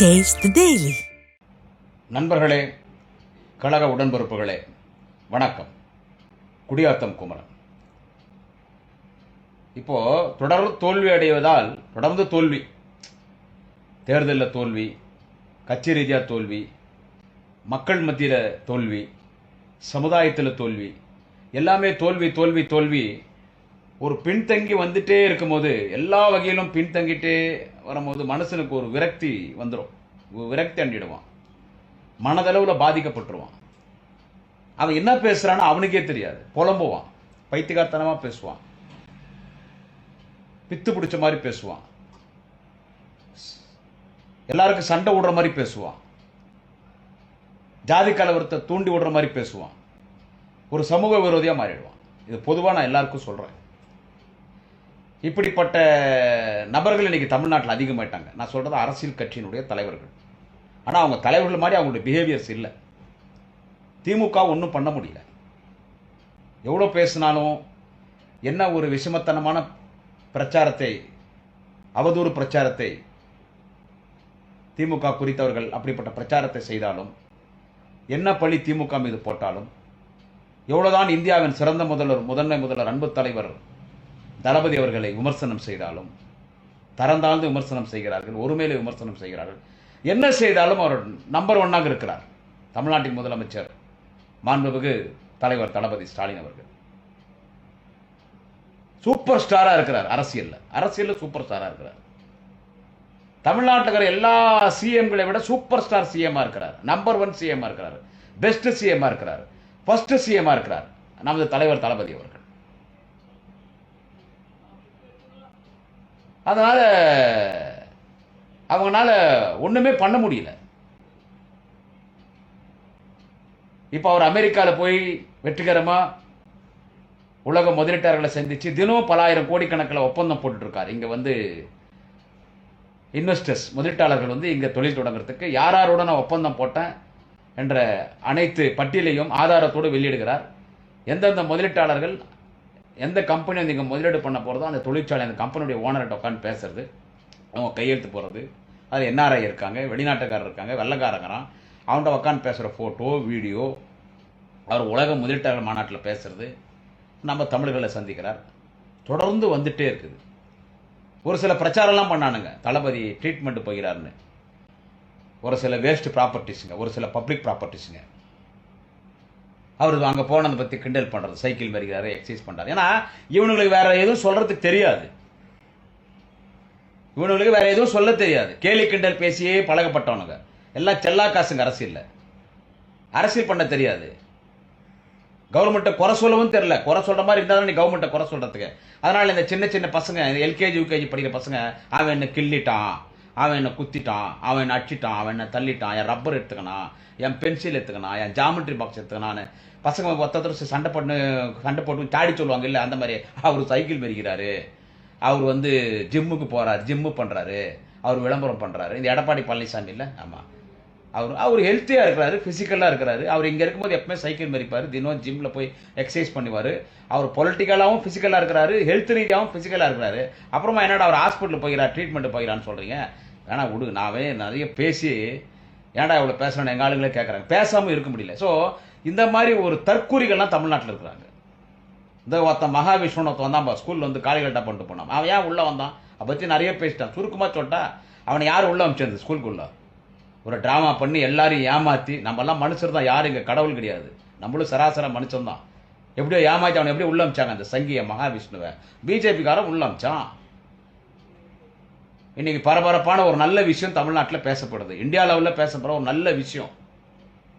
Taste the நண்பர்களே கழக உடன்பிறப்புகளே வணக்கம். குடியாத்தம் குமரன். இப்போ தொடர் தோல்வி அடைவதால் தொடர்ந்து தோல்வி தேர்தலில் தோல்வி கட்சி ரீதியாக தோல்வி மக்கள் மத்தியில் தோல்வி சமுதாயத்தில் தோல்வி எல்லாமே தோல்வி தோல்வி தோல்வி ஒரு பின்தங்கி வந்துட்டே இருக்கும்போது எல்லா வகையிலும் பின்தங்கிட்டே வரும்போது மனுஷனுக்கு ஒரு விரக்தி வந்துடும் விரக்தி அண்டிடுவான். மனதளவில் பாதிக்கப்பட்டுருவான். அவன் என்ன பேசுறான்னு அவனுக்கே தெரியாது. புலம்புவான். பைத்தியகார்த்தனமாக பேசுவான். பித்து பிடிச்ச மாதிரி பேசுவான். எல்லாருக்கும் சண்டை விடுற மாதிரி பேசுவான். ஜாதி கலவரத்தை தூண்டி விடுற மாதிரி பேசுவான். ஒரு சமூக விரோதியாக மாறிடுவான். இது பொதுவாக நான் எல்லாருக்கும் சொல்கிறேன் இப்படிப்பட்ட நபர்கள் இன்றைக்கி தமிழ்நாட்டில் அதிகமாயிட்டாங்க. நான் சொல்கிறது அரசியல் கட்சியினுடைய தலைவர்கள். ஆனால் அவங்க தலைவர்கள் மாதிரி அவங்களுடைய பிஹேவியர்ஸ் இல்லை. திமுக ஒன்றும் பண்ண முடியல. எவ்வளோ பேசினாலும் என்ன ஒரு விஷமத்தனமான பிரச்சாரத்தை அவதூறு பிரச்சாரத்தை திமுக குறித்தவர்கள் அப்படிப்பட்ட பிரச்சாரத்தை செய்தாலும் என்ன பழி திமுக மீது போட்டாலும் எவ்வளோதான் இந்தியாவின் சிறந்த முதல்வர் முதன்மை முதல்வர் அன்பு தலைவர் தளபதி அவர்களை விமர்சனம் செய்தாலும் தரந்தாழ்ந்து விமர்சனம் செய்கிறார்கள் ஒருமையில விமர்சனம் செய்கிறார்கள். என்ன செய்தாலும் அவர் நம்பர் ஒன்னாக இருக்கிறார். தமிழ்நாட்டின் முதலமைச்சர் மாண்புமிகு தலைவர் தளபதி ஸ்டாலின் அவர்கள். சூப்பர் ஸ்டாரா இருக்கிறார் அரசியல்ல. அரசியல்ல சூப்பர் ஸ்டாரா இருக்கிறார். தமிழ்நாட்டில் இருக்கிற எல்லா சிஎம்களை விட சூப்பர் ஸ்டார் சிஎம்மா இருக்கிறார். நம்பர் ஒன் சிஎம்மா இருக்கிறார். பெஸ்ட் சிஎம்மா இருக்கிறார். ஃபர்ஸ்ட் சிஎம்மா இருக்கிறார். நமது தலைவர் தளபதி அவர்கள். அதனால் அவங்களால ஒன்றுமே பண்ண முடியல. இப்போ அவர் அமெரிக்காவில் போய் வெற்றிகரமாக உலக முதலீட்டாளர்களை சந்தித்து தினம் பல ஆயிரம் கோடிக்கணக்கில் ஒப்பந்தம் போட்டுட்ருக்கார். இங்கே வந்து இன்வெஸ்டர்ஸ் முதலீட்டாளர்கள் வந்து இங்கே தொழில் தொடங்குறதுக்கு யார் யாரோட நான் ஒப்பந்தம் போட்டேன் என்ற அனைத்து பட்டியலையும் ஆதாரத்தோடு வெளியிடுகிறார். எந்தெந்த முதலீட்டாளர்கள் எந்த கம்பெனி வந்து இங்கே முதலீடு பண்ண போகிறதோ அந்த தொழிற்சாலை அந்த கம்பெனியுடைய ஓனர்கிட்ட உட்காந்து பேசுறது அவங்க கையெழுத்து போகிறது அது என்ஆர்ஐ இருக்காங்க வெளிநாட்டுக்காரர் இருக்காங்க வெள்ளக்காரங்கிறான் அவன்கிட்ட உட்காந்து பேசுகிற ஃபோட்டோ வீடியோ அவர் உலக முதலீட்டாளர் மாநாட்டில் பேசுறது நம்ம தமிழர்களை சந்திக்கிறார். தொடர்ந்து வந்துட்டே இருக்குது. ஒரு சில பிரச்சாரம்லாம் பண்ணானுங்க. தளபதி ட்ரீட்மெண்ட் போகிறாருன்னு. ஒரு சில வேஸ்ட் ப்ராப்பர்ட்டிஸுங்க ஒரு சில பப்ளிக் ப்ராப்பர்ட்டிஸுங்க அவர் அங்கே போனதை பற்றி கிண்டல் பண்ணுறது சைக்கிள் மறிக்கிறாரு எக்ஸசைஸ் பண்ணுறாரு ஏன்னா இவனுங்களுக்கு வேற எதுவும் சொல்கிறதுக்கு தெரியாது. இவனுங்களுக்கு வேற எதுவும் சொல்ல தெரியாது. கேலி கிண்டல் பேசியே பழகப்பட்டவனுங்க. எல்லாம் செல்லா காசுங்க அரசியலில். அரசியல் பண்ண தெரியாது. கவர்மெண்ட்டை குறை சொல்லவும் தெரில குறை சொல்கிற மாதிரி இருந்தாலும் நீ கவர்மெண்ட்டை குறை சொல்கிறதுக்கு அதனால் இந்த சின்ன சின்ன பசங்க இந்த எல்கேஜி யூகேஜி படிக்கிற பசங்க அவன் என்ன கிள்ளிட்டான். அவன் என்னை குத்திட்டான் அவன் என்னை அடிச்சிட்டான் அவன் என்னை தள்ளிட்டான் என் ரப்பர் எடுத்துக்கணும் என் பென்சில் எடுத்துக்கணும் என் ஜாமெட்ரி பாக்ஸ் எடுத்துக்கணான்னு பசங்க ஒருத்தர் சண்டை பண்ணு சண்டை போட்டு தாடி சொல்லுவாங்க இல்லை அந்த மாதிரி. அவர் சைக்கிள் மெரிக்கிறாரு அவர் வந்து ஜிம்முக்கு போகிறார் ஜிம்மு பண்ணுறாரு அவர் விளம்பரம் பண்ணுறாரு இந்த எடப்பாடி பழனிசாமி இல்லை? ஆமாம் அவர் அவர் ஹெல்த்தியாக இருக்கிறாரு ஃபிசிக்கலாக இருக்கிறாரு. அவர் இங்கே இருக்கும்போது எப்பவுமே சைக்கிள் மறிப்பார். தினம் ஜிம்மில் போய் எக்ஸசைஸ் பண்ணுவார். அவர் பொலிட்டிக்கலாகவும் ஃபிசிக்கலாக இருக்கிறாரு. ஹெல்த் ரீதியாகவும் ஃபிசிக்கலாக இருக்கிறாரு. அப்புறமா என்னடா அவர் ஹாஸ்பிட்டல் போகிறார் ட்ரீட்மெண்ட் போகிறான்னு சொல்கிறீங்க வேணா விடு நாவே நிறைய பேசி ஏன்டா இவ்வளோ பேசுகிறேன்னு எங்கள் ஆளுங்களே கேட்குறாங்க பேசாமல் இருக்க முடியல. ஸோ இந்த மாதிரி ஒரு தற்கூரிகள்லாம் தமிழ்நாட்டில் இருக்கிறாங்க. இந்த ஒருத்தன் மகாவிஷ்ணுன்னு ஒருத்தன் வந்தான் ஸ்கூலில் வந்து காலிகட்டா பண்ணிட்டு போனான். அவன் ஏன் உள்ளே வந்தான்? அதை பற்றி நிறைய பேசிட்டான். சுருக்கமாக சொல்லிட்டா அவனை யார் உள்ளே அமிச்சது ஸ்கூலுக்குள்ள ஒரு ட்ராமா பண்ணி எல்லாரையும் ஏமாற்றி நம்மெல்லாம் மனுஷர் தான் யாரும் இங்கே கடவுள் கிடையாது. நம்மளும் சராசர மனுஷன் தான் எப்படியோ ஏமாற்றி அவனை எப்படி உள்ள அமிச்சாங்க? அந்த சங்கிய மகாவிஷ்ணுவை. பிஜேபிக்காரன் உள்ள அமிச்சான். இன்னைக்கு பரபரப்பான ஒரு நல்ல விஷயம் தமிழ்நாட்டில் பேசப்படுது. இந்தியா லெவலில் பேசப்படுற ஒரு நல்ல விஷயம்.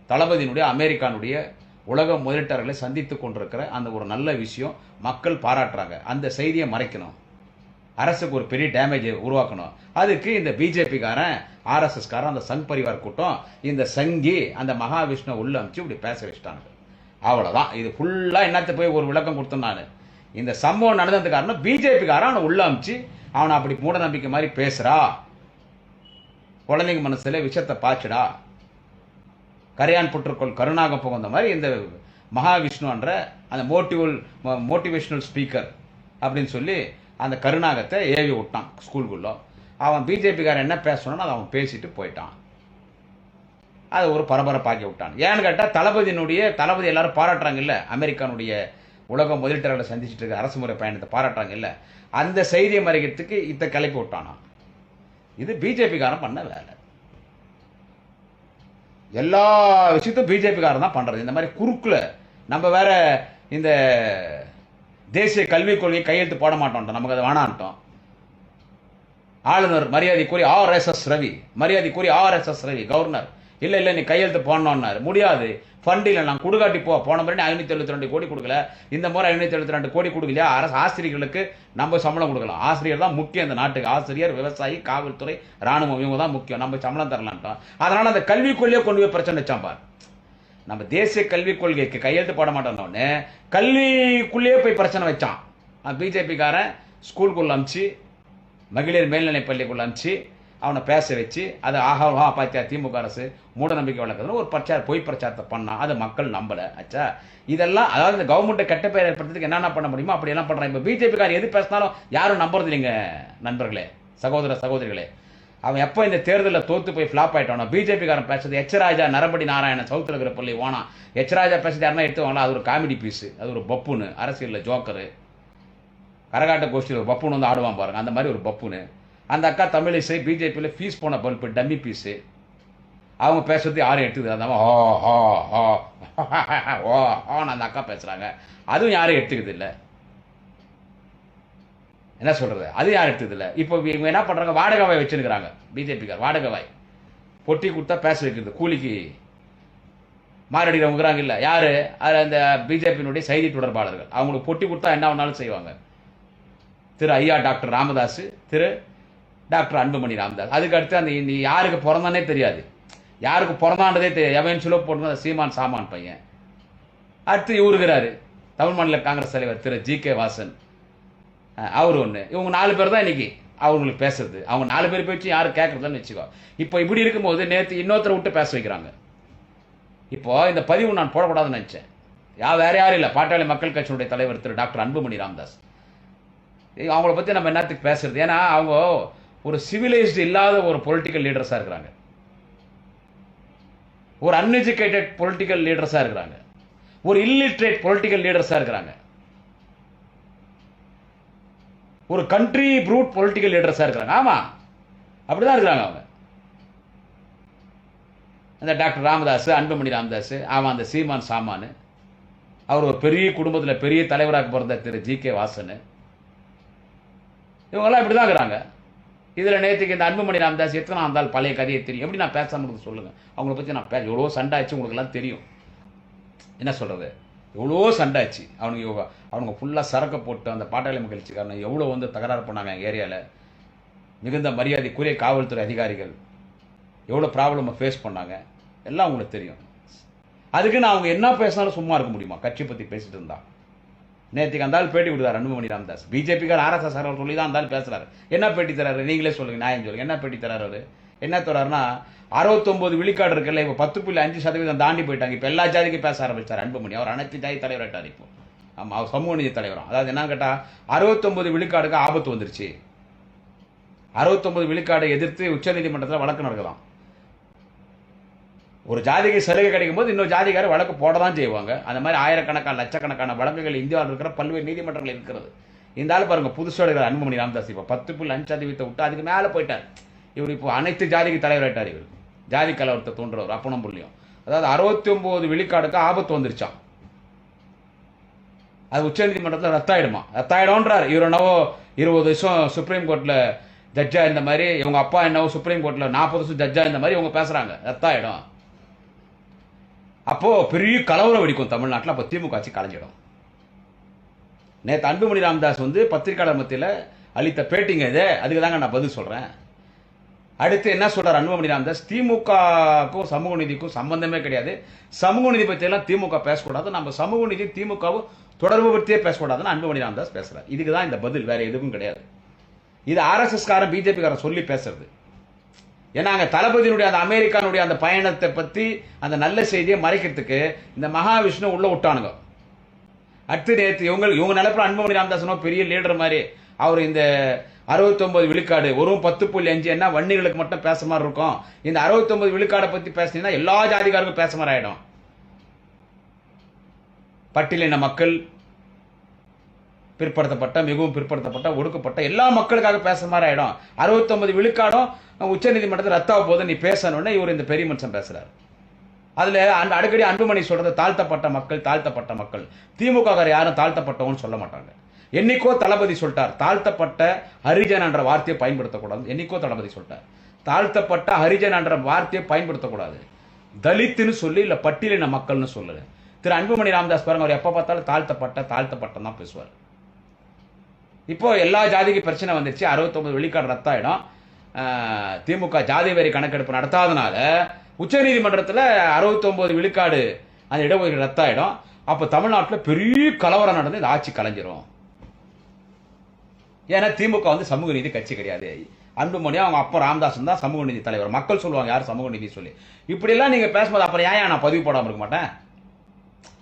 தளபதியினுடைய அமெரிக்கானுடைய உலக முதலீட்டாளர்களை சந்தித்து கொண்டிருக்கிற அந்த ஒரு நல்ல விஷயம் மக்கள் பாராட்டுறாங்க. அந்த செய்தியை மறைக்கணும். அரசுக்கு ஒரு பெரிய டேமேஜ் உருவாக்கணும். அதுக்கு இந்த பிஜேபிக்காரன் ஆர்எஸ்எஸ்காரன் அந்த சங் பரிவார் கூட்டம் இந்த சங்கி அந்த மகாவிஷ்ணு உள்ள அமைச்சு இப்படி பேச வச்சுட்டாங்க. அவ்வளோதான் இது ஃபுல்லாக என்னத்தை போய் ஒரு விளக்கம் கொடுத்தேன் நான். இந்த சம்பவம் நடந்ததுக்கு காரணம் பிஜேபிக்காரன் அவனை உள்ள அமைச்சு அவனை அப்படி மூட நம்பிக்கை மாதிரி பேசுறா? குழந்தைங்க மனசில் விஷத்தை பாய்ச்சிடா? கரையான் புற்றுக்கோள் கருணாக புகுந்த மாதிரி இந்த மகாவிஷ்ணுன்ற அந்த மோட்டிவல் மோட்டிவேஷ்னல் ஸ்பீக்கர் அப்படின்னு சொல்லி அந்த கருணாகத்தை ஏவி விட்டான் ஸ்கூலுக்குள்ளே அவன் பிஜேபிக்காரன் என்ன பேசணும்னு அதை அவன் பேசிட்டு போயிட்டான். அதை ஒரு பரபரப்பாக்கி விட்டான். ஏன்னு கேட்டால் தளபதியினுடைய தளபதி எல்லாரும் பாராட்டுறாங்கல்ல அமெரிக்கானுடைய உலக முதலீட்டாளர்களை சந்திச்சுட்டு இருக்க அரசு முறை பயணத்தை பாராட்டாங்க இல்லை? அந்த செய்தியை மறைக்கிறதுக்கு இத்த கிளப்பி விட்டானா? இது பிஜேபிக்காரன் பண்ண வேலை. எல்லா விஷயத்தையும் பிஜேபிக்காரன் தான் பண்றது இந்த மாதிரி குறுக்குல நம்ம வேற இந்த தேசிய கல்விக் கொள்கை கையெழுத்து போட மாட்டோம் நமக்கு அது வேணான்ட்டோம் ஆளுநர் மரியாதைக்குரிய ஆர்எஸ்எஸ் ரவி மரியாதைக்குரிய ஆர்எஸ்எஸ் ரவி கவர்னர். இல்லை இல்லை நீ கையெழுத்து போடணுன்னாரு முடியாது. ஃபண்ட் இல்லை நான் குடுகாட்டி போ. போன முறை ஐநூற்றி எழுபத்தி ரெண்டு கோடி கொடுக்கல. இந்த முறை ஐநூற்றி எழுபத்தி ரெண்டு கோடி கொடுக்கலையா? அரசு ஆசிரியர்களுக்கு நம்ம சம்பளம் கொடுக்கலாம். ஆசிரியர் தான் முக்கியம் இந்த நாட்டுக்கு. ஆசிரியர் விவசாயி காவல்துறை ராணுவம் இவங்க தான் முக்கியம். நம்ம சம்பளம் தரலான்ட்டோம் அதனால் அந்த கல்விக்குள்ளேயே கொண்டு போய் பிரச்சனை வச்சான் பார். நம்ம தேசிய கல்விக் கொள்கைக்கு கையெழுத்து போட மாட்டோம்னு கல்விக்குள்ளேயே போய் பிரச்சனை வச்சான். பிஜேபிக்காரன் ஸ்கூலுக்குள்ள அமிச்சு மகளிர் மேல்நிலைப் பள்ளிக்குள்ள அனுப்பிச்சு அவனை பேச வச்சு அதை ஆஹா ஆஹா திமுக அரசு மூட நம்பிக்கை வளர்க்குதுன்னு ஒரு பிரச்சார பொய் பிரச்சாரத்தை பண்ணான் அதை மக்கள் நம்பலை. ஆச்சா இதெல்லாம் அதாவது இந்த கவர்மெண்ட்டை கெட்ட பேர் ஏற்படுத்துறதுக்கு என்னென்ன பண்ண முடியுமோ அப்படி எல்லாம் பண்ணுறான் இப்போ பிஜேபிக்காரன் எது பேசினாலும் யாரும் நம்புறது இல்லைங்க நண்பர்களே சகோதர சகோதரிகளே. அவன் எப்போ இந்த தேர்தலில் தோத்து போய் ஃப்ளாப் ஆயிட்டானோ பிஜேபிக்காரன் பேசுறது எச்சராஜா நரம்படி நாராயணன் சவுத்தில் இருக்கிற பள்ளி ஓனா. எச்சராஜா பேசுறது யாருன்னா எடுத்துவாங்களா அது ஒரு காமெடி பீஸு அது ஒரு பப்புன்னு அரசியலில் ஜோக்கரு கரகாட்ட கோஷ்டியில் ஒரு பப்புன்னு வந்து ஆடுவான் பாருங்க அந்த மாதிரி ஒரு பப்புன்னு. அந்த அக்கா தமிழிசை பிஜேபியில் ஃபீஸ் போன பல்பு டம்மி பீஸு அவங்க பேசுறது யாரும் எடுத்துக்குது அந்த அம்மா, ஹா ஹா ஹோ ஓ ஹான்னு அந்த அக்கா பேசுகிறாங்க அதுவும் யாரும் எடுத்துக்குது இல்லை. என்ன சொல்கிறது அது யாரும் எடுத்தது இல்லை. இப்போ இவங்க என்ன பண்ணுறாங்க வாடகை வாய் வச்சுருக்கிறாங்க பிஜேபிக்கார் வாடகை வாய். பொட்டி கொடுத்தா பேச வைக்கிறது கூலிக்கு. மாரடிக்கிறவங்கிறாங்க இல்லை. யார்? அது அந்த பிஜேபியினுடைய செய்தி தொடர்பாளர்கள். அவங்களுக்கு பொட்டி கொடுத்தா என்ன வேணாலும் செய்வாங்க. திரு ஐயா டாக்டர் ராமதாஸ் திரு டாக்டர் அன்புமணி ராமதாஸ். அதுக்கு அடுத்து அந்த இந்த யாருக்கு பிறந்தானே தெரியாது. யாருக்கு பிறந்தான்றதே தெரியாது. எவன் சுலோ போட்டு சீமான் சாமான் பையன். அடுத்து இவருகிறாரு தமிழ் மாநில காங்கிரஸ் தலைவர் திரு ஜி கே வாசன். அவர் ஒன்று இவங்க நாலு பேர் தான் இன்னைக்கு அவங்களுக்கு பேசுறது. அவங்க நாலு பேர் பேச்சு யாரும் கேட்கறதுன்னு வச்சுக்கோ. இப்போ இப்படி இருக்கும்போது நேற்று இன்னொருத்தரை விட்டு பேச வைக்கிறாங்க. இப்போ இந்த பதிவு நான் போடக்கூடாதுன்னு நினச்சேன். யா வேற யாரும் இல்லை. பாட்டாளி மக்கள் கட்சியினுடைய தலைவர் திரு டாக்டர் அன்புமணி ராமதாஸ். அவங்கள பற்றி நம்ம என்னத்துக்கு பேசுறது? ஏன்னா அவங்க ஒரு சிவிலைஸ்டு இல்லாத ஒரு பொலிட்டிக்கல் லீடர்ஸாக இருக்கிறாங்க. ஒரு அன்எஜுகேட்டட் பொலிட்டிக்கல் லீடர்ஸாக இருக்கிறாங்க. ஒரு இல்லிட்ரேட் பொலிட்டிக்கல் லீடர்ஸாக இருக்கிறாங்க. ஒரு கண்ட்ரி ப்ரூட் பொலிட்டிக்கல் லீடர்ஸாக இருக்கிறாங்க. ஆமாம் அப்படிதான் இருக்கிறாங்க அவங்க. அந்த டாக்டர் ராமதாஸ் அன்புமணி ராமதாஸ் ஆமாம் அந்த சீமான் சாமான். அவர் ஒரு பெரிய குடும்பத்தில் பெரிய தலைவராக பிறந்த திரு ஜி கே வாசன். இவங்கெல்லாம் இப்படி தான் இருக்கிறாங்க. இதில் நேற்றுக்கு இந்த அன்புமணி ராமதாஸ் எத்தனை இருந்தால் பழைய கதையை தெரியும். எப்படி நான் பேசாமல் இருந்து சொல்லுங்கள் அவங்கள பற்றி நான் பே எவ்வளோ சண்டை ஆச்சு உங்களுக்கெல்லாம் தெரியும். என்ன சொல்கிறது எவ்வளோ சண்டை ஆச்சு அவனுங்க அவனுங்க ஃபுல்லாக சரக்கு போட்டு அந்த பாட்டாளி மகிழ்ச்சிக்காரன் எவ்வளோ வந்து தகராறு பண்ணாங்க எங்கள் ஏரியாவில் மிகுந்த மரியாதைக்குரிய காவல்துறை அதிகாரிகள் எவ்வளோ ப்ராப்ளமை ஃபேஸ் பண்ணாங்க. எல்லாம் உங்களுக்கு தெரியும். அதுக்கு நான் அவங்க என்ன பேசினாலும் சும்மா இருக்க முடியுமா? கட்சி பற்றி பேசிகிட்டு இருந்தான் நேற்றுக்கு அந்தாலும் பேட்டி கொடுத்தாரு அன்புமணி ராமதாஸ். பிஜேபிக்கார் ஆர்எஸ்எஸ் அவர் சொல்லி தான் அந்தாலும் பேசுறாரு. என்ன பேட்டி தராரு? நீங்களே சொல்லுங்க நியாயம் சொல்லுங்க. என்ன பேட்டி தராரு அவர்? என்ன தராருன்னா அறுபத்தொம்பது விழுக்காடு இருக்குல்ல இப்போ பத்து புள்ளி அஞ்சு சதவீதம் தாண்டி போயிட்டாங்க. இப்போ எல்லா ஜாதிக்கும் பேச ஆரம்பிச்சார் அன்புமணி. அவர் அனைத்து ஜாதி தலைவராட்டார் இப்போ. ஆமாம் அவர் சமூக நீதி தலைவரும். அதாவது என்ன கேட்டால் அறுபத்தொம்பது விழுக்காடுக்கு ஆபத்து வந்துருச்சு. அறுபத்தொம்பது விழுக்காடை எதிர்த்து உச்சநீதிமன்றத்தில் வழக்கு நடக்கலாம் ஒரு ஜாதிக்கு சலுகை கிடைக்கும் போது இன்னொரு ஜாதிக்காரர் வழக்கு போட தான் செய்வாங்க. அந்த மாதிரி ஆயிரக்கணக்கான லட்சக்கணக்கான வழக்குகள் இந்தியாவில் இருக்கிற பல்வேறு நீதிமன்றங்கள் இருக்கிறது. இந்த ஆள் பாருங்க புதுசோட இருக்கிற அன்புமணி ராமதாஸ் இப்போ பத்து புள்ளி அஞ்சு சதவீதத்தை விட்டு அதுக்கு மேலே போயிட்டார். இவர் இப்போ அனைத்து ஜாதிக்கு தலைவராயிட்டார் இவர். ஜாதி கலவரத்தை தோன்றவர் அப்பனம் புள்ளியும். அதாவது அறுபத்தி ஒன்பது விழுக்காடுக்கு ஆபத்து வந்துருச்சான் அது உச்சநீதிமன்றத்தில் ரத்தாயிடுமா? ரத்தாயிடும்ன்றார். இவர் என்னவோ இருபது வருஷம் சுப்ரீம் கோர்ட்டில் ஜட்ஜாக இந்த மாதிரி இவங்க அப்பா என்னவோ சுப்ரீம் கோர்ட்டில் நாற்பது வருஷம் ஜட்ஜாக இந்த மாதிரி இவங்க பேசுகிறாங்க ரத்தாயிடும். அப்போ பெரிய கலவரம் வெடிக்கும் தமிழ்நாட்டில். அப்போ திமுக ஆட்சி கலைஞ்சிடும். நேற்று அன்புமணி ராமதாஸ் வந்து பத்திரிகையாளர் மத்தியில் அளித்த பேட்டிங்க இது. அதுக்கு தாங்க நான் பதில் சொல்கிறேன் அடுத்து என்ன சொல்கிறார் அன்புமணி ராமதாஸ்? திமுகவுக்கும் சமூக நீதிக்கும் சம்பந்தமே கிடையாது. சமூக நீதி பற்றியெல்லாம் திமுக பேசக்கூடாது. நம்ம சமூக நீதி திமுகவும் தொடர்பு பற்றியே பேசக்கூடாதுன்னு அன்புமணி ராமதாஸ் பேசுகிறார் இதுக்கு தான் இந்த பதில். வேறு எதுவும் கிடையாது. இது ஆர்எஸ்எஸ்காரன் பிஜேபிக்காரன் சொல்லி பேசுறது. ஏன்னா அங்கே தளபதியினுடைய அந்த அமெரிக்கானுடைய அந்த பயணத்தை பற்றி அந்த நல்ல செய்தியை மறைக்கிறதுக்கு இந்த மகாவிஷ்ணு உள்ளே விட்டானுங்க. அடுத்து நேற்று இவங்க இவங்க நிலப்பில் அன்புமணி ராமதாசனோ பெரிய லீடர் மாதிரி அவர் இந்த அறுபத்தொம்பது விழுக்காடு ஒரு பத்து புள்ளி அஞ்சு என்ன வன்னிகளுக்கு மட்டும் பேச மாதிரி இருக்கும். இந்த அறுபத்தொம்பது விழுக்காடை பற்றி பேசுனீங்கன்னா எல்லா ஜாதிகாருக்கும் பேச மாதிரி ஆகிடும் பட்டியலின மக்கள் பிற்படுத்தப்பட்ட மிகவும் பிற்படுத்தப்பட்ட ஒடுக்கப்பட்ட எல்லா மக்களுக்காக பேசுற மாதிரி ஆயிடும். அறுபத்தொன்பது விழுக்காடும் உச்சநீதிமன்றத்தில் ரத்தாக போது நீ பேசணும்னு இவர் இந்த பெரிய மனுஷன் பேசுறாரு. அதுல அந்த அடிக்கடி அன்புமணி சொல்றது தாழ்த்தப்பட்ட மக்கள் தாழ்த்தப்பட்ட மக்கள். திமுக யாரும் தாழ்த்தப்பட்டவன்னு சொல்ல மாட்டாங்க. என்னைக்கோ தளபதி சொல்லிட்டார். தாழ்த்தப்பட்ட ஹரிஜன் என்ற வார்த்தையை பயன்படுத்தக்கூடாது என்னைக்கோ தளபதி சொல்லிட்டார். தாழ்த்தப்பட்ட ஹரிஜன் என்ற வார்த்தையை பயன்படுத்தக்கூடாது. தலித்துன்னு சொல்லி இல்லை பட்டியலின மக்கள்னு சொல்லல திரு அன்புமணி ராமதாஸ் பாருங்க அவர் எப்போ பார்த்தாலும் தாழ்த்தப்பட்ட தாழ்த்தப்பட்ட தான் பேசுவார். இப்போ எல்லா ஜாதிக்கு பிரச்சனை வந்துருச்சு. அறுபத்தொம்பது விழுக்காடு ரத்தாயிடும். திமுக ஜாதி வரி கணக்கெடுப்பு நடத்தாதனால உச்சநீதிமன்றத்தில் அறுபத்தொம்பது விழுக்காடு அந்த இடஒதுக்கீடு ரத்தாயிடும். அப்போ தமிழ்நாட்டில் பெரிய கலவரம் நடந்து இந்த ஆட்சி கலைஞ்சிரும். ஏன்னா திமுக வந்து சமூக நீதி கட்சி கிடையாது. அன்புமணி அவங்க அப்பா ராமதாசன் தான் சமூக நீதி தலைவர். மக்கள் சொல்லுவாங்க யார் சமூக நீதி சொல்லி. இப்படிலாம் நீங்கள் பேசும்போது அப்புறம் ஏன் நான் பதிவு போடாமல் இருக்க மாட்டேன்?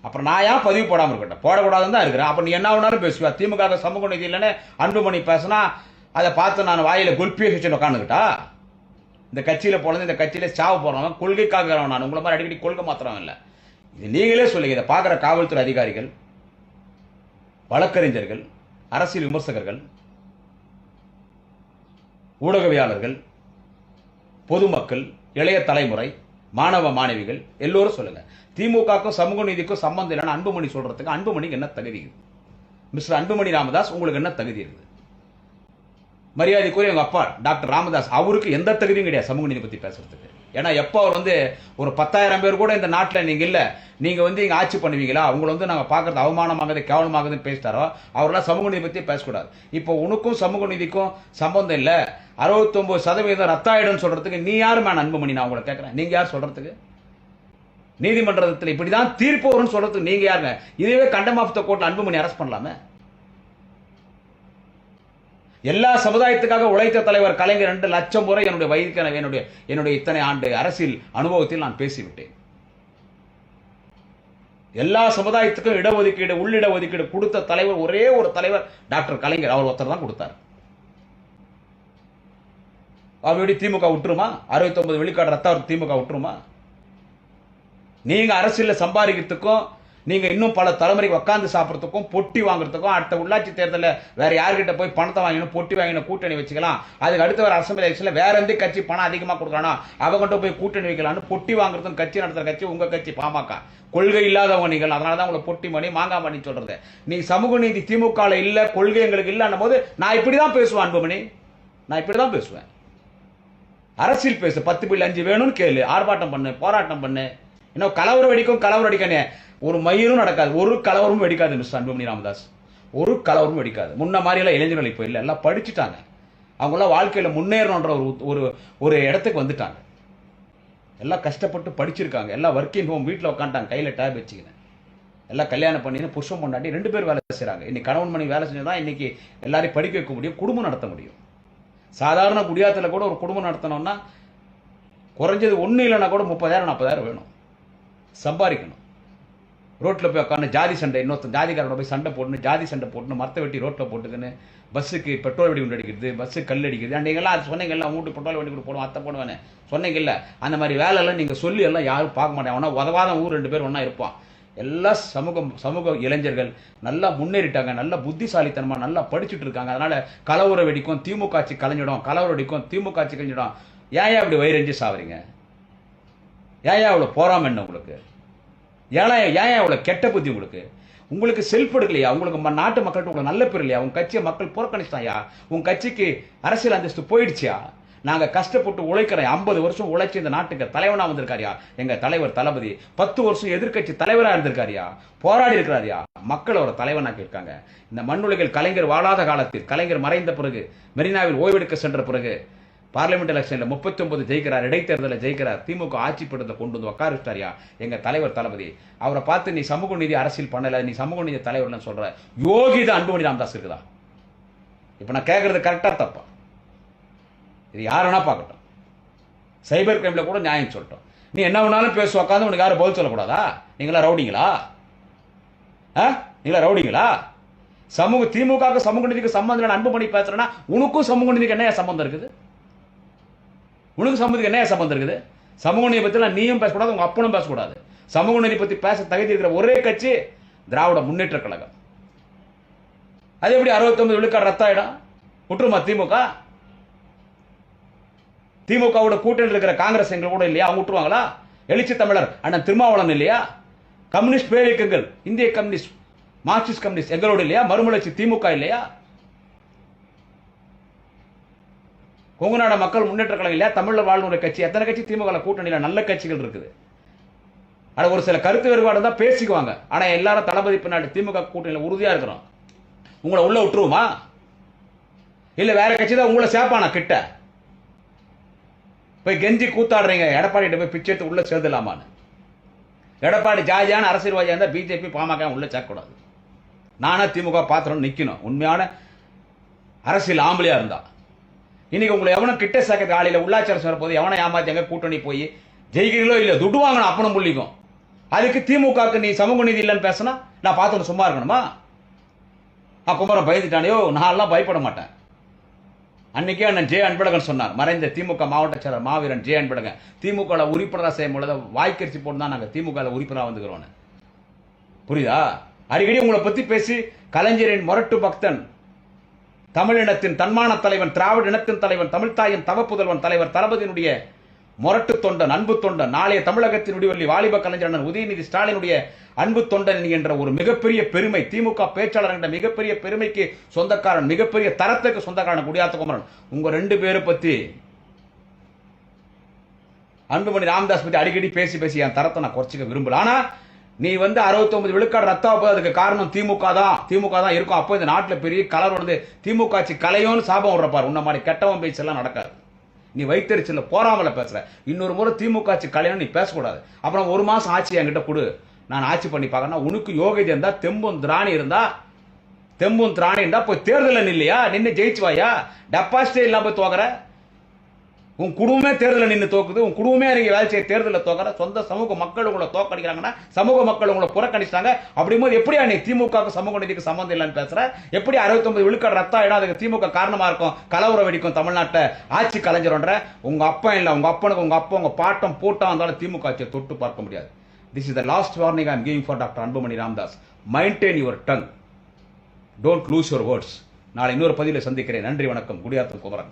அப்புறம் நான் ஏன் பதிவு போடாமல் இருக்கட்டும்? போடக்கூடாதுன்னு தான் இருக்கிறேன். அப்போ நீ என்ன வேணாலும் பேசுவா திமுக சமூக நீதி இல்லைன்னு அன்புமணி பேசினா அதை பார்த்து நான் வாயில குல்பியை வச்சு உட்காந்துக்கிட்டா இந்த கட்சியில் போனது இந்த கட்சியில சாவு போறவன் கொள்கைக்காக நான். உங்களை மாதிரி அடிக்கடி கொள்கை மாத்திரம் இல்லை. இது நீங்களே சொல்லுங்க. இதை பார்க்குற காவல்துறை அதிகாரிகள் வழக்கறிஞர்கள் அரசியல் விமர்சகர்கள் ஊடகவியாளர்கள் பொதுமக்கள் இளைய தலைமுறை மாணவ மாணவிகள் எல்லோரும் சொல்லுங்க. திமுகக்கும் சமூக நீதிக்கும் சம்பந்தம் இல்லைன்னு அன்புமணி சொல்றதுக்கு அன்புமணிக்கு என்ன தகுதி இருக்குது மிஸ்டர் அன்புமணி ராமதாஸ் உங்களுக்கு என்ன தகுதி இருக்குது மரியாதைக்குரிய உங்க அப்பா டாக்டர் ராமதாஸ் அவருக்கு எந்த தகுதியும் கிடையாது சமூக நீதி பத்தி பேசுறதுக்கு. ஏன்னா எப்போ அவர் வந்து ஒரு பத்தாயிரம் பேர் கூட இந்த நாட்டில் நீங்கள் இல்லை நீங்கள் வந்து இங்கே ஆட்சி பண்ணுவீங்களா? அவங்களை வந்து நாங்கள் பார்க்கறது அவமானமாகுது கேவலமாகுதுன்னு பேசிட்டாரோ அவரெல்லாம் சமூக நீதி பற்றி பேசக்கூடாது. இப்போ உனக்கும் சமூக நீதிக்கும் சம்பந்தம் இல்லை. அறுபத்தொம்பது சதவீதம் ரத்தாயிடும் சொல்கிறதுக்கு நீ யார் மேன் அன்புமணி நான் உங்களை கேட்குறேன். நீங்கள் யார் சொல்கிறதுக்கு நீதிமன்றத்தில் இப்படிதான் தீர்ப்பு வரும்னு சொல்கிறதுக்கு நீங்கள் யாருங்க? இதுவே கண்டம் ஆஃப் த கோர்ட்ல அன்புமணி அரெஸ்ட் பண்ணலாமே? எல்லா சமுதாயத்துக்காக உழைத்த தலைவர் கலைஞர் ரெண்டு லட்சம் முறை என்னுடைய வயதுக்கான என்னுடைய என்னுடைய இத்தனை ஆண்டு அரசியல் அனுபவத்தில் நான் பேசிவிட்டேன். எல்லா சமுதாயத்துக்கும் இடஒதுக்கீடு உள்ளிட ஒதுக்கீடு கொடுத்த தலைவர் ஒரே ஒரு தலைவர் டாக்டர் கலைஞர். அவர் ஒருத்தர் தான் கொடுத்தார். அப்படி திமுக விட்டுருமா? அறுபத்தொன்பது விழுக்காடு ரத்த திமுக விட்டுருமா? நீங்க அரசியல் சம்பாதிக்கிறதுக்கும் நீங்க இன்னும் பல தலைமுறைக்கு உட்காந்து சாப்பிட்றதுக்கும் பொட்டி வாங்குறதுக்கும் அடுத்த உள்ளாட்சி தேர்தலில் வேற யார்கிட்ட போய் பணத்தை வாங்கணும் பொட்டி வாங்கின கூட்டணி வச்சுக்கலாம். அதுக்கு அடுத்த வர அசம்பிளி எலெக்ஷன்ல வேற எந்த கட்சி பணம் அதிகமாக கொடுக்குறானோ அவங்ககிட்ட போய் கூட்டணி வைக்கலாம்னு பொட்டி வாங்குறதும் கட்சி நடத்துற கட்சி உங்க கட்சி பாமக. கொள்கை இல்லாதவங்க நீங்கள் அதனால தான் உங்களை பொட்டி மணி மாங்காய் மணி சொல்றது. நீ சமூக நீதி திமுக இல்லை இல்ல கொள்கை எங்களுக்கு இல்லைன்னும் போது நான் இப்படி தான் பேசுவேன் அன்புமணி. நான் இப்படி தான் பேசுவேன். அரசியல் பேசு பத்து பில் அஞ்சு வேணும்னு கேளு ஆர்ப்பாட்டம் பண்ணு போராட்டம் பண்ணு. இன்னும் கலவரம் வெடிக்கும் கலவரம் வெடிக்கனே ஒரு மயிரும் நடக்காது ஒரு கலவரமும் வெடிக்காது மிஸ் அன்புமணி ராமதாஸ். ஒரு கலவரமும் வெடிக்காது. முன்ன மாதிரி எல்லாம் இளைஞர்கள் இப்போ இல்லை எல்லாம் படிச்சுட்டாங்க. அவங்களாம் வாழ்க்கையில் முன்னேறணுன்ற ஒரு ஒரு ஒரு இடத்துக்கு வந்துட்டாங்க. எல்லாம் கஷ்டப்பட்டு படிச்சிருக்காங்க. எல்லாம் ஒர்க்கிங் ஹோம் வீட்டில் உட்காந்துட்டாங்க கையில் டேப் வச்சுக்கினேன். எல்லாம் கல்யாணம் பண்ணினு புருஷம் கொண்டாடி ரெண்டு பேர் வேலை செய்கிறாங்க இன்னைக்கு கணவன் மணி வேலை செஞ்சு தான் இன்னைக்கு எல்லாரையும் படிக்க வைக்க முடியும் குடும்பம் நடத்த முடியும். சாதாரண குடியாத்தில் கூட ஒரு குடும்பம் நடத்தணும்னா குறைஞ்சது ஒன்றும் இல்லைன்னா கூட முப்பதாயிரம் நாற்பதாயிரம் வேணும். சம்பாதிக்கணும். ரோட்டில் போய் உட்காந்து ஜாதி சண்டை இன்னொருத்தன் ஜாதிக்காரோட போய் சண்டை போட்டுன்னு ஜாதி சண்டை போட்டுன்னு மரத்தை வெட்டி ரோட்டில் போட்டுக்கின்னு பஸ்ஸுக்கு பெட்ரோல் வெடி குண்டு அடிக்கிறது பஸ்ஸு கல் அடிக்கிறது. நீங்கள்லாம் அது சொன்னீங்கல்ல வீட்டு பெட்ரோல் வெடி கூட போடுவோம் அத்தை போடுவேன். சொன்னீங்கல்ல அந்த மாதிரி வேலையெல்லாம் நீங்கள் சொல்லி எல்லாம் யாரும் பார்க்க மாட்டேன் ஆனால் உதவாத ஊர் ரெண்டு பேர் ஒன்றா இருப்பான். எல்லா சமூகம் சமூக இளைஞர்கள் நல்லா முன்னேறிட்டாங்க நல்லா புத்திசாலித்தனமாக நல்லா படிச்சுட்டு இருக்காங்க. அதனால் கலவர வெடிக்கும் திமுக ஆட்சி கலைஞ்சிடும் கலவர வெடிக்கும் திமுக ஆட்சி கலைஞ்சிடும். ஏன் ஏன் இப்படி வயிறஞ்சி சாவறீங்க? ஏன் அவ்வளோ போறாம என்ன உங்களுக்கு? ஏன் ஏன் அவ்வளோ கெட்ட புத்தி உங்களுக்கு? உங்களுக்கு செல்ஃப் எடுக்கலையா? உங்களுக்கு ம- நாட்டு மக்கள்கிட்ட உங்களுக்கு நல்ல பேர் இல்லையா? உங்க கட்சியை மக்கள் புறக்கணிச்சிட்டாயா? உங்க கட்சிக்கு அரசியல் அந்தஸ்து போயிடுச்சியா? நாங்கள் கஷ்டப்பட்டு உழைக்கிறோம் ஐம்பது வருஷம் உழைச்சி இந்த நாட்டுக்கு தலைவனாக வந்திருக்காரியா? எங்கள் தலைவர் தளபதி. பத்து வருஷம் எதிர்க்கட்சி தலைவராக இருந்திருக்காரியா? போராடி இருக்கிறாரியா? மக்கள் ஒரு தலைவனாக இருக்காங்க இந்த மண்ணுலகில் கலைஞர் வாழாத காலத்தில் கலைஞர் மறைந்த பிறகு மெரினாவில் ஓய்வெடுக்க சென்ற பிறகு பார்லிமெண்ட் எலெக்ஷனில் முப்பத்தி ஒன்பது ஜெயிக்கிறார் இடைத்தேர்தலில் ஜெயிக்கிறார். திமுக ஆட்சி படத்தை கொண்டு வந்து உட்கார வச்சிட்டாரியா எங்கள் தலைவர் தளபதி. அவரை பார்த்து நீ சமூக நீதி அரசியல் பண்ணலை நீ சமூக நீதி தலைவர்னு சொல்கிற யோகித அன்புமணி ராமதாஸ் இருக்குதா? இப்போ நான் கேட்குறது கரெக்டாக தப்பா? இது யாருன்னா பார்க்கட்டும். சைபர் கிரைமில் கூட நியாயம் சொல்லட்டும். நீ என்ன வேணாலும் பேச உட்காந்து உனக்கு யாரும் பதில் சொல்லக்கூடாதா? நீங்களா ரவுடிங்களா? ஆ? நீங்களா ரவுடிங்களா? சமூக திமுக சமூக நீதிக்கு சம்பந்தம் அன்பு பண்ணி பேசுறேன்னா உனக்கும் சமூக நீதிக்கு என்ன சம்பந்தம் இருக்குது? உனக்கு சமூகத்துக்கு என்ன சம்பந்தம் இருக்குது? சமூக நீதி பற்றிலாம் நீயும் பேசக்கூடாது உங்கள் அப்பனும் பேசக்கூடாது. சமூக நீதி பற்றி பேச தகுதி இருக்கிற ஒரே கட்சி திராவிட முன்னேற்ற கழகம். அது எப்படி 69 விழுக்காடு ரத்தாயிடும்? விட்டுருமா திமுக? திமுகவோட கூட்டணியில் இருக்கிற காங்கிரஸ் எங்க கூட இல்லையா? அவங்க விட்டுருவாங்களா? எழுச்சி தமிழர் அண்ணன் திருமாவளவன் இல்லையா? கம்யூனிஸ்ட் பேரியக்கங்கள் இந்திய கம்யூனிஸ்ட் மார்க்சிஸ்ட் கம்யூனிஸ்ட் எங்களோட இல்லையா? மறுமலர்ச்சி திமுக இல்லையா? கொங்குநாடு மக்கள் முன்னேற்ற கழகம் இல்லையா தமிழ்ல வாழ்வுற கட்சி. எத்தனை கட்சி திமுக கூட்டணியில நல்ல கட்சிகள் இருக்குது. ஆனால் ஒரு சில கருத்து வேறுபாடு தான் பேசிக்குவாங்க. ஆனால் எல்லாரும் தளபதி பின்னாடி திமுக கூட்டணியில் உறுதியாக இருக்கிறோம். உங்களை உள்ள விட்டுருவோமா? இல்லை வேற கட்சி தான் உங்களை சேர்ப்பானா கிட்ட? போய் கெஞ்சி கூத்தாடுறீங்க. எடப்பாடி போய் பிச்சை எடுத்து உள்ள சேர்ந்துலாமான்னு எடப்பாடி ஜாஜியான அரசியல்வாதியாக இருந்தால் பிஜேபி பாமக உள்ள சேர்க்கக்கூடாது. நானா திமுக பாத்திரம் நிற்கணும் உண்மையான அரசியல் ஆம்பளையாக இருந்தால் இன்னைக்கு உங்களை எவனும் கிட்ட சேர்க்க காலையில் உள்ளாச்சாரம் அரசு வரப்போது எவனை ஏமாத்தியாங்க? கூட்டணி போய் ஜெயிக்கிறீங்களோ இல்லை துட்டு வாங்கணும் அப்பனும் புள்ளிக்கும். அதுக்கு திமுகவுக்கு நீ சமூக நீதி இல்லைன்னு பேசினா நான் பார்த்துட்டு சும்மா இருக்கணுமா? நான் குமரன் பயந்துட்டானையோ நான்லாம் பயப்பட மாட்டேன். அன்னைக்கே அண்ணன் ஜே அன்பழகன் சொன்னார் மறைந்த திமுக மாவட்ட செயலர் மாவீரன் ஜே அன்பழகன் திமுக உறுப்பினராக செய்யும் பொழுது வாய்க்கரிசி போட்டு தான் நாங்கள் திமுக உறுப்பினராக வந்துக்கிறோன்னு புரியுதா? அடிக்கடி உங்களை பற்றி பேசி கலைஞரின் முரட்டு பக்தன் தமிழினத்தின் தன்மான தலைவன் திராவிட இனத்தின் தலைவன் தமிழ்த்தாயின் தவப்புதல்வன் தலைவர் தளபதியினுடைய முரட்டு தொண்டன் அன்பு தொண்டன் நாளைய தமிழகத்தின் விடிவெள்ளி வாலிப கலைஞர் உதயநிதி ஸ்டாலினுடைய அன்பு தொண்டன் என்ற ஒரு மிகப்பெரிய பெருமை திமுக பேச்சாளர் என்ற மிகப்பெரிய பெருமைக்கு சொந்தக்காரன் மிகப்பெரிய தரத்துக்கு சொந்தக்காரன் குடியாத்த குமரன். உங்க ரெண்டு பேரை பத்தி அன்புமணி ராமதாஸ் பத்தி அடிக்கடி பேசி பேசி என் தரத்தை நான் குறைச்சிக்க விரும்பல. ஆனா நீ வந்து 69 விழுக்காடு ரத்தம் போது அதுக்கு காரணம் திமுக தான். திமுக தான் இருக்கும். அப்போ இந்த நாட்டில் பெரிய கலர் வந்து திமுக ஆட்சி கலையோன்னு சாபம் விடுறப்பார். உன்ன மாதிரி கெட்டவன் பேச்செல்லாம் நடக்காது. நீ வைத்தறிச்சல போறாமல பேசுற. இன்னொரு முறை திமுக ஆட்சி கலையோன்னு நீ பேசக்கூடாது. அப்புறம் ஒரு மாசம் ஆட்சி என்கிட்ட கொடு. நான் ஆட்சி பண்ணி பார்க்கறேன்னா உனக்கு யோகிதை இருந்தா தெம்பும் திராணி இருந்தா தெம்பும் திராணி இருந்தா போய் தேர்தலில் இல்லையா நின்று ஜெயிச்சு வாயா டெபாசிட்டே இல்லாம போய் தோக்குற உன் குடும்பமே தேர்தலில் நின்று தோக்குது உன் குடும்பமே இறங்கி வேலை செய்ய தேர்தலில் தோக்குற சொந்த சமூக மக்கள் உங்களை தோக்கடிக்கிறாங்கன்னா சமூக மக்கள் உங்களை புறக்கணிச்சிட்டாங்க. அப்படிங்கும்போது எப்படியா நீ திமுக சமூக நீதிக்கு சம்மந்தம் இல்லைன்னு பேசுற? எப்படி 69 விழுக்காடு ரத்தம் ஆயிடும் அதுக்கு திமுக காரணமா இருக்கும்? கலவரம் வெடிக்கும் தமிழ்நாட்டை ஆட்சி கலைஞர்ன்ற உங்க அப்பா இல்லை உங்க அப்பனுக்கு உங்க அப்பா உங்க பாட்டம் பூட்டம் வந்தாலும் திமுக ஆட்சியை தொட்டு பார்க்க முடியாது. This is the last warning I'm giving for doctor Anbumani Ramdas. Maintain your tongue don't lose your words நாளை இன்னொரு பதிவில் சந்திக்கிறேன். நன்றி வணக்கம். குடியாத்தம் குமரன்.